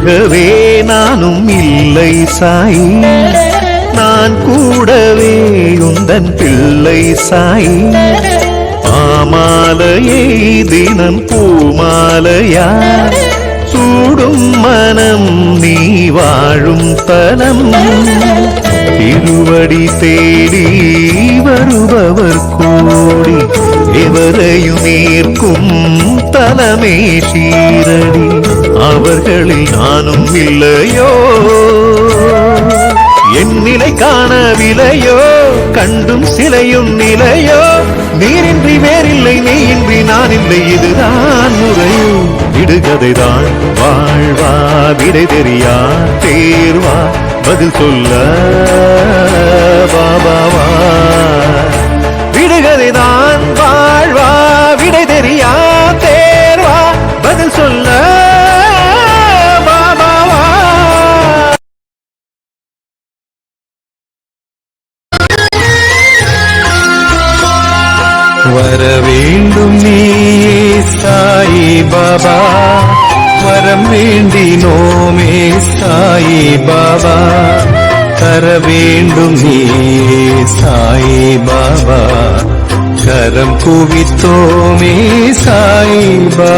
உலகவே நானும் இல்லை சாயி. நான் கூடவே உந்தன் பிள்ளை சாயி. பாமாலையை தினம் பூமாலையா? சூடும் மனம் நீ வாழும் தலம். திருவடி தேடி வருபவர் கூடி எவரையும் ஏற்கும் தலைமை சீரடி. அவர்களில் நானும் இல்லையோ? என் நிலை காணவில்லையோ? கண்டும் சிலையும் நிலையோ? நீரின்றி வேறில்லை நீயின்றி நான் இல்லை இதுதான் முறையோ விடுகதைதான் வாழ்வா விடை தெரியா தேர்வா பதில் சொல்ல பாபாவா விடுகதைதான் வர வேண்டும் நீ சாயி பாபா. வரம் வேண்டினோமே சாயி பாபா. தர வேண்டும் நீ சாயி பாபா. கரம் குவித்தோமே சாயி பாபா.